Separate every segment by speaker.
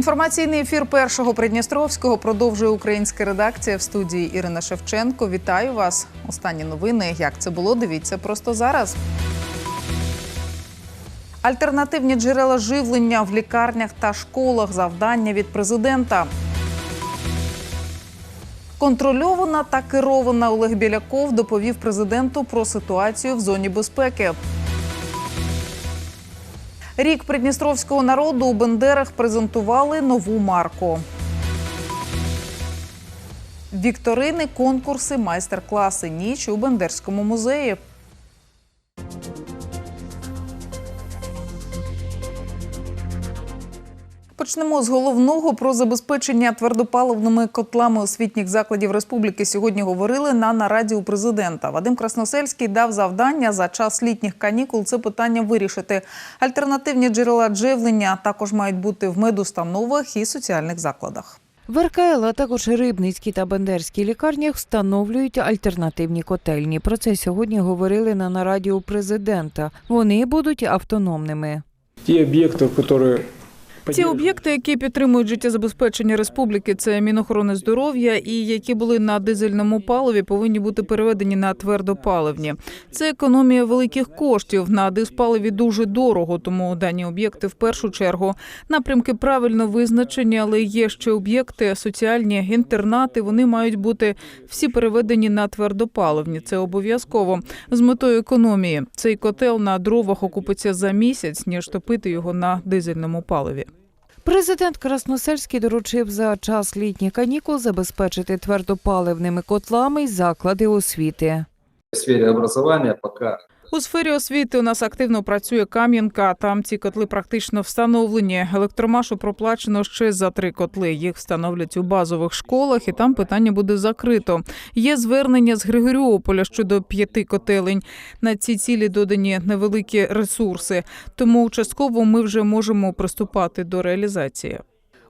Speaker 1: Інформаційний ефір першого Придністровського продовжує українська редакція в студії Ірина Шевченко. Вітаю вас. Останні новини. Як це було? Дивіться просто зараз. Альтернативні джерела живлення в лікарнях та школах. Завдання від президента. Контрольована та керована Олег Біляков доповів президенту про ситуацію в зоні безпеки. Рік придністровського народу у Бендерах презентували нову марку. Вікторини, конкурси, майстер-класи. Ніч у Бендерському музеї. Почнемо з головного про забезпечення твердопаливними котлами освітніх закладів республіки. Сьогодні говорили на нараді у президента. Вадим Красносельський дав завдання за час літніх канікул це питання вирішити. Альтернативні джерела джевлення також мають бути в медустановах і соціальних закладах.
Speaker 2: В РКЛ, а також Рибницькій та Бендерській лікарнях встановлюють альтернативні котельні. Про це сьогодні говорили на нараді у президента. Вони будуть автономними.
Speaker 3: Те объекты, которые
Speaker 1: ці об'єкти, які підтримують життєзабезпечення республіки, це Мінохорони здоров'я і які були на дизельному паливі, повинні бути переведені на твердопаливні. Це економія великих коштів. На диспаливі дуже дорого, тому дані об'єкти в першу чергу напрямки правильно визначені, але є ще об'єкти соціальні інтернати. Вони мають бути всі переведені на твердопаливні. Це обов'язково з метою економії. Цей котел на дровах окупиться за місяць, ніж топити його на дизельному паливі.
Speaker 2: Президент Красносельський доручив за час літніх канікул забезпечити твердопаливними котлами й заклади освіти.
Speaker 4: в образування пока
Speaker 1: У сфері освіти у нас активно працює Кам'янка. Там ці котли практично встановлені. Електромашу проплачено ще за три котли. Їх встановлять у базових школах, і там питання буде закрито. Є звернення з Григоріополя щодо п'яти котелень. На ці цілі додані невеликі ресурси. Тому частково ми вже можемо приступати до реалізації.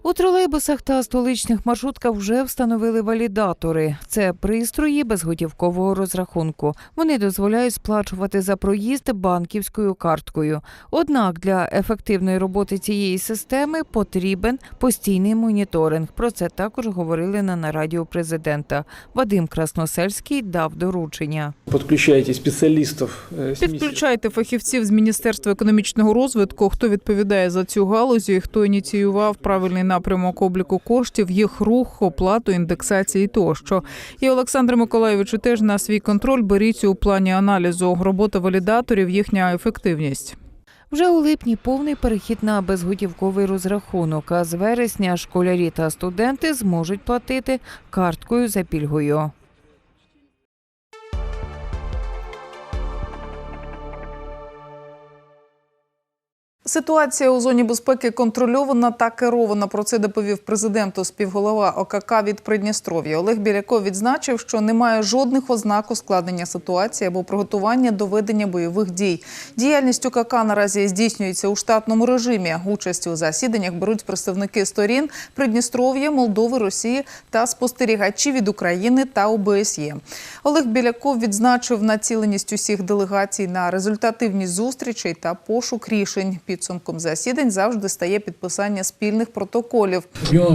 Speaker 2: У тролейбусах та столичних маршрутках вже встановили валідатори. Це пристрої безготівкового розрахунку. Вони дозволяють сплачувати за проїзд банківською карткою. Однак для ефективної роботи цієї системи потрібен постійний моніторинг. Про це також говорили на нараді у президента. Вадим Красносельський дав доручення.
Speaker 3: подключаете специалистов э, с миссией.
Speaker 1: Підключайте фахівців з Міністерства економічного розвитку, хто відповідає за цю галузі, і хто ініціював правильний напрямок обліку коштів, їх рух, оплату, індексації тощо. І Олександр Миколаєвичу теж на свій контроль беріть у плані аналізу робота валідаторів, їхня ефективність.
Speaker 2: Вже у липні повний перехід на безготівковий розрахунок. А з вересня школярі та студенти зможуть платити карткою за пільгою.
Speaker 1: Ситуація у зоні безпеки контрольована та керована. Про це доповів президенту співголова ОКК від Придністров'я. Олег Біляков відзначив, що немає жодних ознак ускладнення ситуації або приготування до ведення бойових дій. Діяльність ОКК наразі здійснюється у штатному режимі. Участь у засіданнях беруть представники сторін Придністров'я, Молдови, Росії та спостерігачі від України та ОБСЄ. Олег Біляков відзначив націленість усіх делегацій на результативність зустрічей та пошук рішень. Підсумком засідань завжди стає підписання спільних протоколів.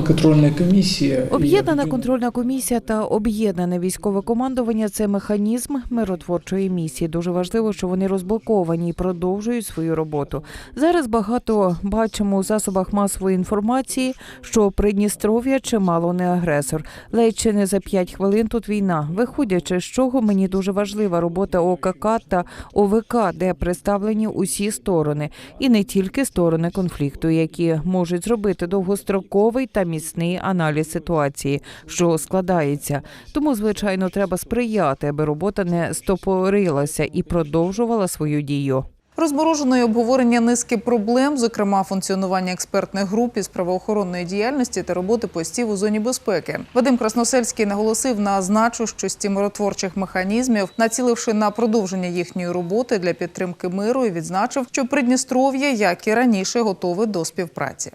Speaker 3: Контрольная комиссия.
Speaker 2: Об'єднана контрольна комісія та об'єднане військове командування це механізм миротворчої місії. Дуже важливо, що вони розблоковані і продовжують свою роботу. Зараз багато бачимо у засобах масової інформації, що Придністров'я чимало не агресор. Ледь чи не за п'ять хвилин тут війна. Виходячи з чого мені дуже важлива робота ОКК та ОВК, де представлені усі сторони, і не тільки сторони конфлікту, які можуть зробити довгостроковий та міцний аналіз ситуації, що складається. Тому, звичайно, треба сприяти, аби робота не стопорилася і продовжувала свою дію.
Speaker 1: Розморожено й обговорення низки проблем, зокрема функціонування експертних груп із правоохоронної діяльності та роботи постів у зоні безпеки. Вадим Красносельський наголосив на значущості миротворчих механізмів, націливши на продовження їхньої роботи для підтримки миру, і відзначив, що Придністров'я, як і раніше, готове до співпраці.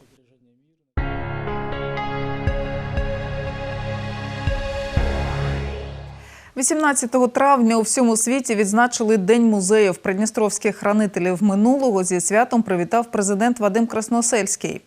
Speaker 1: 18 травня у всьому світі відзначили День музеїв придністровських хранителів минулого. Зі святом привітав президент Вадим Красносельський.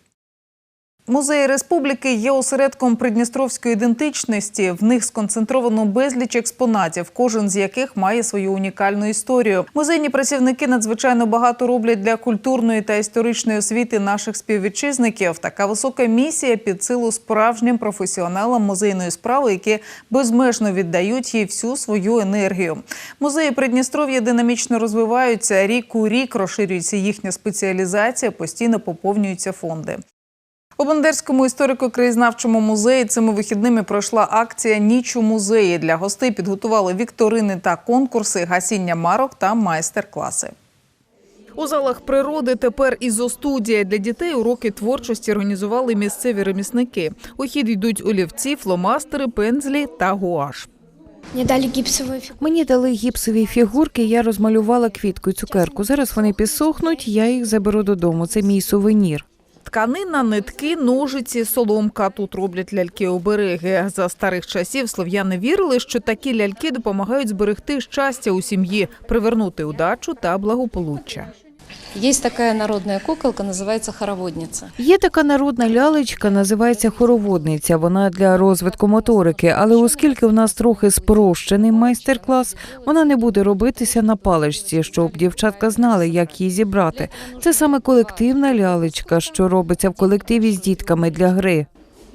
Speaker 1: Музеї республіки є осередком придністровської ідентичності. В них сконцентровано безліч експонатів, кожен з яких має свою унікальну історію. Музейні працівники надзвичайно багато роблять для культурної та історичної освіти наших співвітчизників. Така висока місія під силу справжнім професіоналам музейної справи, які безмежно віддають їй всю свою енергію. Музеї Придністров'я динамічно розвиваються. Рік у рік розширюється їхня спеціалізація, постійно поповнюються фонди. У Бандерському історико-краєзнавчому музеї цими вихідними пройшла акція Ніч у музеї. Для гостей підготували вікторини та конкурси, гасіння марок та майстер-класи. У залах природи тепер ізостудія для дітей уроки творчості організували місцеві ремісники. У хід йдуть олівці, фломастери, пензлі та гуаш.
Speaker 5: Мне дали гипсовую.
Speaker 2: Мені дали гіпсові фігурки, я розмалювала квітку і цукерку. Зараз вони підсохнуть, я їх заберу додому. Це мій сувенір.
Speaker 1: Тканина, нитки, ножиці, соломка. Тут роблять ляльки-обереги. За старих часів слов'яни вірили, що такі ляльки допомагають зберегти щастя у сім'ї, привернути удачу та благополуччя.
Speaker 6: Есть такая народная куколка, называется хороводница.
Speaker 2: Є така народна лялечка, називається хороводниця. Вона для розвитку моторики, але оскільки в нас трохи спрощений майстер-клас, вона не буде робитися на паличці, щоб дівчатка знали, як її зібрати. Це саме колективна лялечка, що робиться в колективі з дітками для гри.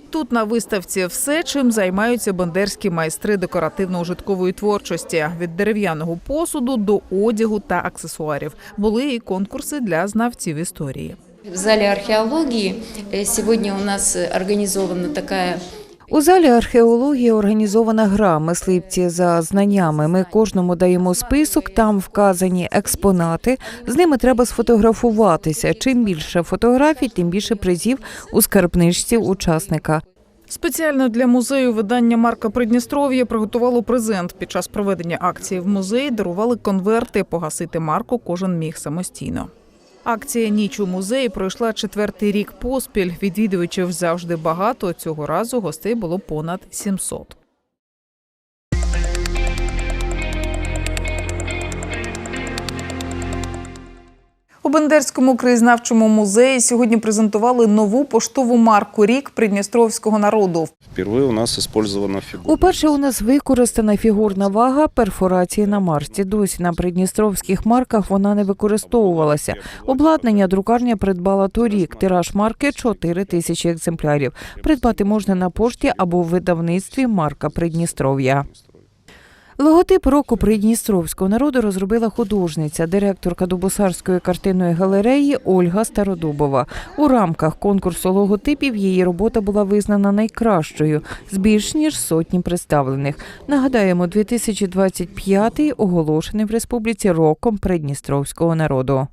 Speaker 1: Тут на виставці все, чим займаються бандерські майстри декоративно-ужиткової творчості від дерев'яного посуду до одягу та аксесуарів. Були і конкурси для знавців історії.
Speaker 6: В зале археологии сьогодні сегодня у нас організована организована такая
Speaker 2: У залі археології організована гра мисливці за знаннями. Ми кожному даємо список, там вказані експонати. З ними треба сфотографуватися. Чим більше фотографій, тим більше призів у скарбничці учасника.
Speaker 1: Спеціально для музею видання Марка Придністров'я приготувало презент. Під час проведення акції в музеї дарували конверти. Погасити марку кожен міг самостійно. Акція Ніч у музеї пройшла четвертий рік поспіль. Відвідувачів завжди багато. Цього разу гостей було понад 700. У Бендерському краєзнавчому музеї сьогодні презентували нову поштову марку Рік Придністровського народу.
Speaker 7: Впервые у нас использована фигура.
Speaker 2: Уперше у нас використана фігурна вага перфорації на Марсі. Досі на придністровських марках вона не використовувалася. Обладнання друкарня придбала торік. Тираж марки 4 тисячі екземплярів. Придбати можна на пошті або в видавництві Марка Придністров'я. Логотип року придністровського народу розробила художниця, директорка Дубосарської картинної галереї Ольга Стародубова. У рамках конкурсу логотипів її робота була визнана найкращою з більш ніж сотні представлених. Нагадаємо, 2025 оголошений в республіці роком придністровського народу.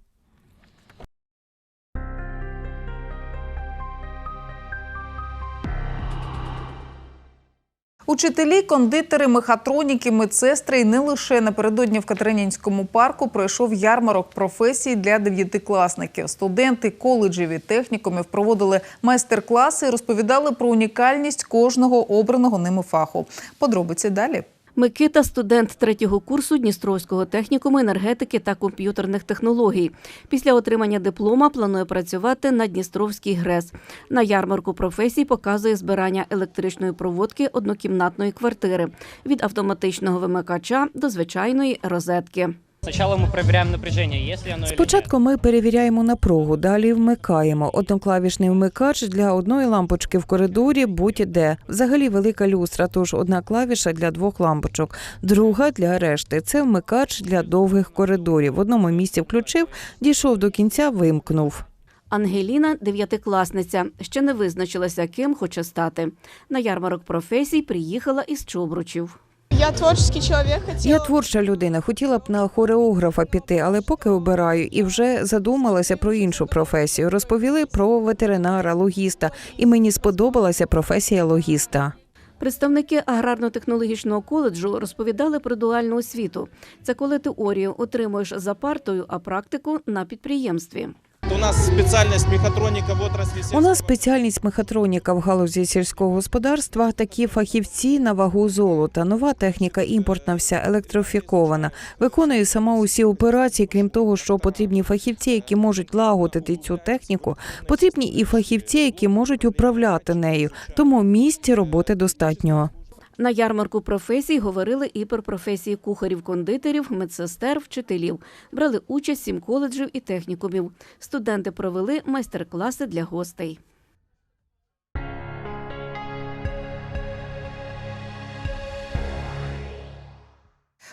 Speaker 1: Учителі, кондитери, мехатроніки, медсестри і не лише напередодні в Катеринінському парку пройшов ярмарок професій для дев'ятикласників. Студенти коледжів і технікумів проводили майстер-класи і розповідали про унікальність кожного обраного ними фаху. Подробиці далі.
Speaker 8: Микита студент третього курсу Дністровського технікуму енергетики та комп'ютерних технологій. Після отримання диплома планує працювати на Дністровський ГРЕС. На ярмарку професій показує збирання електричної проводки однокімнатної квартири від автоматичного вимикача до звичайної розетки.
Speaker 9: Сначала мы проверяем напряжение, если оно или нет.
Speaker 2: Спочатку ми перевіряємо напругу, далі вмикаємо. Одноклавішний вмикач для одної лампочки в коридорі будь-де. Взагалі велика люстра, тож одна клавіша для двох лампочок, друга для решти. Це вмикач для довгих коридорів. В одному місці включив, дійшов до кінця, вимкнув.
Speaker 8: Ангеліна дев'ятикласниця, ще не визначилася, ким хоче стати. На ярмарок професій приїхала із Чобручів.
Speaker 10: Я творческий человек, хотела...
Speaker 2: Я творча людина, хотіла б на хореографа піти, але поки обираю і вже задумалася про іншу професію. Розповіли про ветеринара, логіста, і мені сподобалася професія логіста.
Speaker 8: Представники аграрно-технологічного коледжу розповідали про дуальну освіту. Це коли теорію отримуєш за партою, а практику на підприємстві.
Speaker 11: У нас специальность мехатроника в отрасли
Speaker 2: У нас спеціальність мехатроніка в галузі сільського господарства. Такі фахівці на вагу золота. Нова техніка імпортна, вся електрифікована. Виконує сама усі операції. Крім того, що потрібні фахівці, які можуть лагодити цю техніку. Потрібні і фахівці, які можуть управляти нею. Тому місць роботи достатньо.
Speaker 8: На ярмарку професій говорили і про професії кухарів, кондитерів, медсестер, вчителів. Брали участь сім коледжів і технікумів. Студенти провели майстер-класи для гостей.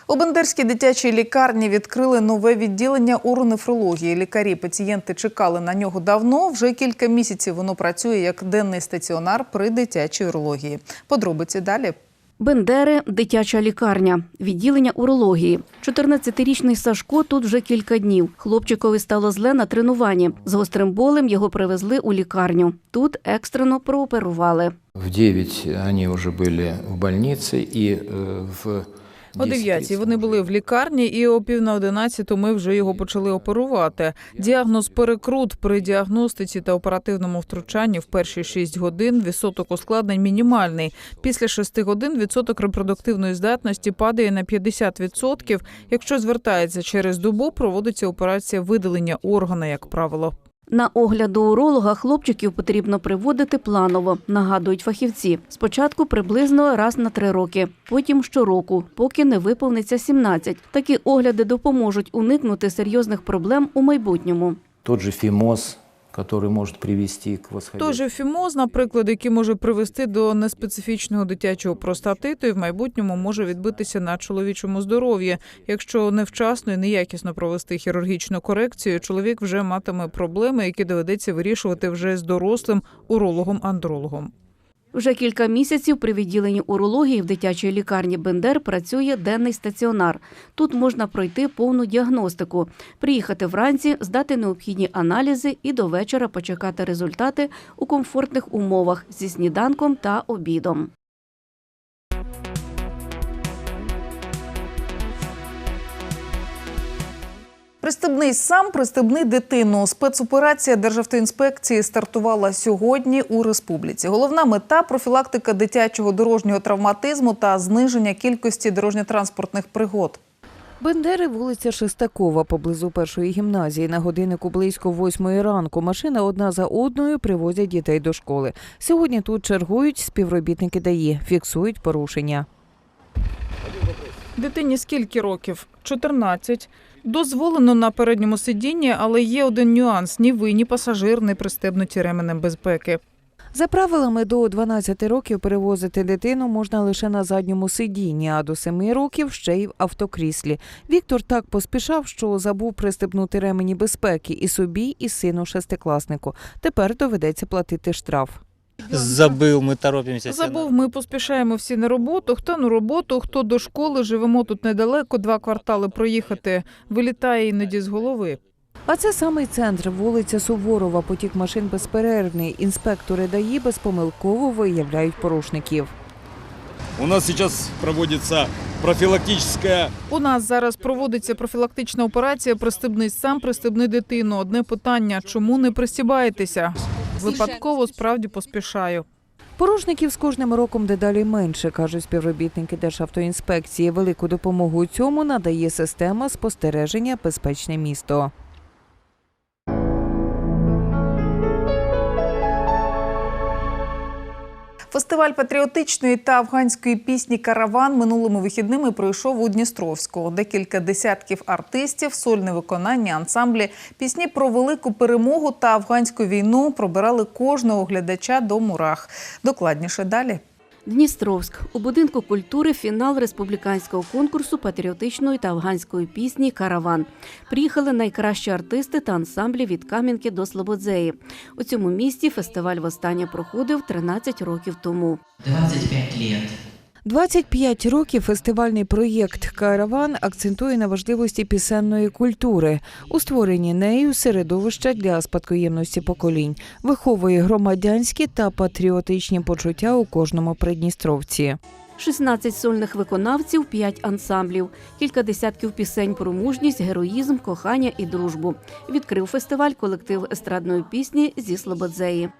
Speaker 1: У Бендерській дитячій лікарні відкрили нове відділення уронефрології. Лікарі пацієнти чекали на нього давно. Вже кілька місяців воно працює як денний стаціонар при дитячій урології. Подробиці далі.
Speaker 8: Бендери дитяча лікарня, відділення урології. 14-річний Сашко тут вже кілька днів. Хлопчикові стало зле на тренуванні. З гострим болем його привезли у лікарню. Тут екстрено прооперували.
Speaker 12: В 9 вони уже були в лікарні и э, в
Speaker 1: О 9 вони були в лікарні, і о пів на 11 ми вже його почали оперувати. Діагноз перекрут при діагностиці та оперативному втручанні в перші 6 годин відсоток ускладнень мінімальний. Після 6 годин відсоток репродуктивної здатності падає на 50%. Якщо звертається через добу, проводиться операція видалення органа, як правило.
Speaker 8: На огляд до уролога хлопчиків потрібно приводити планово, нагадують фахівці. Спочатку приблизно раз на три роки, потім щороку, поки не виповниться 17. Такі огляди допоможуть уникнути серйозних проблем у майбутньому.
Speaker 12: Тот же фимоз, который може привести к восходящему.
Speaker 1: Той же фімоз, наприклад, який може привести до неспецифічного дитячого простатиту і в майбутньому може відбитися на чоловічому здоров'ї. Якщо невчасно і неякісно провести хірургічну корекцію, чоловік вже матиме проблеми, які доведеться вирішувати вже з дорослим урологом-андрологом.
Speaker 8: Вже кілька місяців при відділенні урології в дитячій лікарні Бендер працює денний стаціонар. Тут можна пройти повну діагностику, приїхати вранці, здати необхідні аналізи і до вечора почекати результати у комфортних умовах зі сніданком та обідом.
Speaker 1: Пристебний сам, пристебни дитину. Спецоперація Державтоінспекції стартувала сьогодні у республіці. Головна мета профілактика дитячого дорожнього травматизму та зниження кількості дорожньо-транспортних пригод.
Speaker 2: Бендери, вулиця Шестакова, поблизу першої гімназії. На годиннику близько восьмої ранку. Машина одна за одною привозять дітей до школи. Сьогодні тут чергують співробітники ДАІ, фіксують порушення.
Speaker 1: Дитині скільки років? 14. Дозволено на передньому сидінні, але є один нюанс: ні ви, ні пасажир не пристебнуті ременем безпеки.
Speaker 2: За правилами до 12 років перевозити дитину можна лише на задньому сидінні, а до 7 років ще й в автокріслі. Віктор так поспішав, що забув пристебнути ремені безпеки і собі, і сину шестикласнику. Тепер доведеться платити штраф.
Speaker 9: Забыл, мы торопимся.
Speaker 1: Забув, ми поспішаємо всі на роботу. Хто на роботу, хто до школи. Живемо тут недалеко, два квартали проїхати. Вилітає іноді з голови.
Speaker 2: А це самий центр, вулиця Суворова. Потік машин безперервний. Інспектори ДАІ безпомилково виявляють порушників.
Speaker 11: У нас сейчас проводится профилактическая
Speaker 1: У нас зараз проводиться профілактична операція Пристебний сам, пристебни дитину. Одне питання: чому не пристібаєтеся? Випадково справді поспішаю.
Speaker 2: Порушників з кожним роком дедалі менше, кажуть співробітники Державтоінспекції. Велику допомогу у цьому надає система спостереження безпечне місто.
Speaker 1: Фестиваль патріотичної та афганської пісні Караван минулими вихідними пройшов у Дністровську. Декілька десятків артистів, сольне виконання, ансамблі, пісні про велику перемогу та афганську війну пробирали кожного глядача до мурах. Докладніше далі.
Speaker 8: Дністровськ у будинку культури фінал республіканського конкурсу патріотичної та афганської пісні Караван. Приїхали найкращі артисти та ансамблі від Кам'янки до Слободзеї. У цьому місті фестиваль востаннє проходив 13 років тому.
Speaker 13: 25 лет.
Speaker 2: 25 років фестивальний проєкт Караван акцентує на важливості пісенної культури у створенні нею середовища для спадкоємності поколінь, виховує громадянські та патріотичні почуття у кожному придністровці.
Speaker 8: 16 сольних виконавців, 5 ансамблів, кілька десятків пісень про мужність, героїзм, кохання і дружбу. Відкрив фестиваль колектив естрадної пісні зі Слободзеї.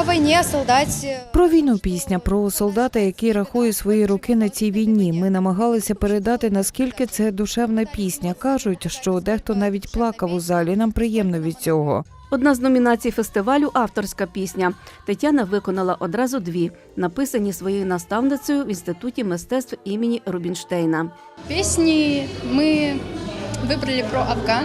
Speaker 5: О войне, о солдате.
Speaker 2: Про війну пісня про солдата, який рахує свої роки на цій війні. Ми намагалися передати наскільки це душевна пісня. кажуть, що дехто навіть плакав у залі. Нам приємно від цього.
Speaker 8: Одна з номінацій фестивалю авторська пісня. Тетяна виконала одразу дві, написані своєю наставницею в інституті мистецтв імені Рубінштейна.
Speaker 5: Пісні ми вибрали про Афган.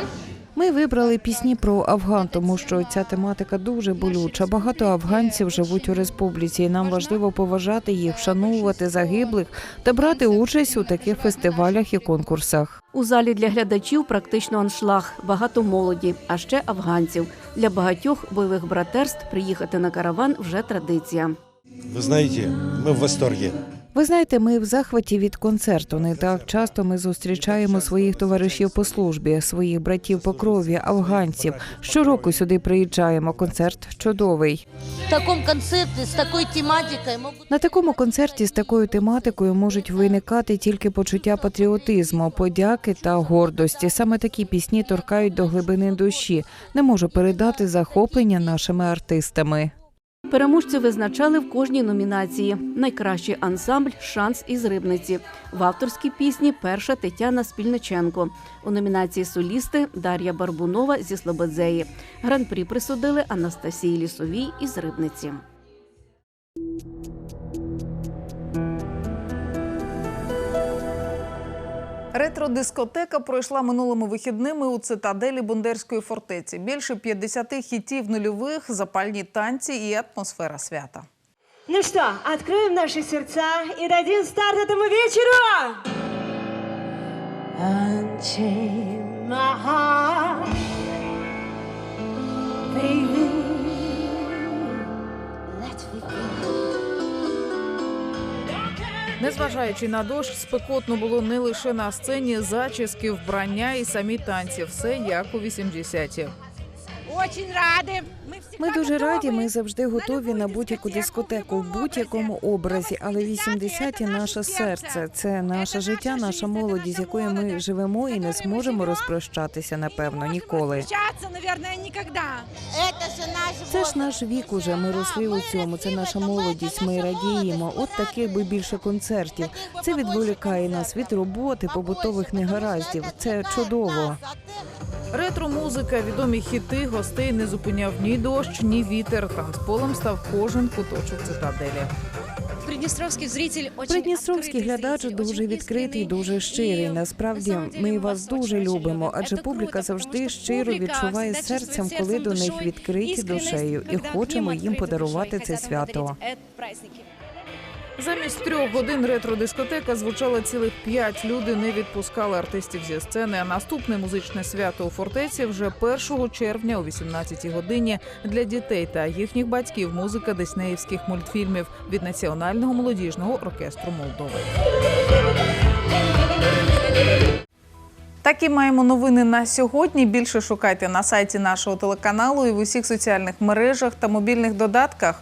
Speaker 2: Ми вибрали пісні про Афган, тому що ця тематика дуже болюча. Багато афганців живуть у республіці, і нам важливо поважати їх, вшановувати загиблих та брати участь у таких фестивалях і конкурсах.
Speaker 8: У залі для глядачів практично аншлаг, багато молоді, а ще афганців. Для багатьох бойових братерств приїхати на караван вже традиція.
Speaker 11: Вы знаете, мы в восторге.
Speaker 2: Ви знаєте, ми в захваті від концерту. Не так часто ми зустрічаємо своїх товаришів по службі, своїх братів по крові, афганців. Щороку сюди приїжджаємо. Концерт чудовий.
Speaker 13: В таком концерте с такой тематикой.
Speaker 2: На такому концерті з такою тематикою можуть виникати тільки почуття патріотизму, подяки та гордості. Саме такі пісні торкають до глибини душі. Не можу передати захоплення нашими артистами.
Speaker 8: Переможців визначали в кожній номінації. Найкращий ансамбль Шанс із Рибниці. В авторській пісні перша Тетяна Спільниченко. У номінації Солісти Дар'я Барбунова зі Слободзеї. Гран-прі присудили Анастасії Лісовій із Рибниці.
Speaker 1: Ретро-дискотека пройшла минулими вихідними у цитаделі Бондерської фортеці. Більше 50 хітів нульових, запальні танці і атмосфера свята.
Speaker 10: Ну что, откроем наши сердца и дадим старт этому вечеру! Unchain my heart, baby.
Speaker 1: Незважаючи на дощ, спекотно було не лише на сцені, зачіски, вбрання і самі танці. Все як у 80-ті.
Speaker 10: Очень рады.
Speaker 2: Ми дуже раді. Ми завжди готові на будь-яку дискотеку в будь-якому образі. Але 80-ті – наше серце. Це наше життя, наша молодість, з якою ми живемо і не зможемо розпрощатися, напевно, ніколи. Це ж наш вік уже. Ми росли у цьому. Це наша молодість. Ми радіємо. От таких би більше концертів. Це відволікає нас від роботи, побутових негараздів. Це чудово.
Speaker 1: Ретро-музика, відомі хіти, гостей не зупиняв ні дощ, ні вітер. Танцполом став кожен куточок цитаделі.
Speaker 5: Приднестровский зритель
Speaker 2: Придністровський глядач дуже відкритий, дуже щирий. Насправді, ми вас дуже любимо, адже публіка завжди щиро відчуває серцем, коли до них відкриті душею, і хочемо їм подарувати це свято.
Speaker 1: Замість трьох годин ретро-дискотека звучала цілих п'ять. Люди не відпускали артистів зі сцени. А наступне музичне свято у фортеці вже 1 червня о 18 годині для дітей та їхніх батьків. Музика диснеївських мультфільмів від Національного молодіжного оркестру Молдови. Такі маємо новини на сьогодні. Більше шукайте на сайті нашого телеканалу і в усіх соціальних мережах та мобільних додатках.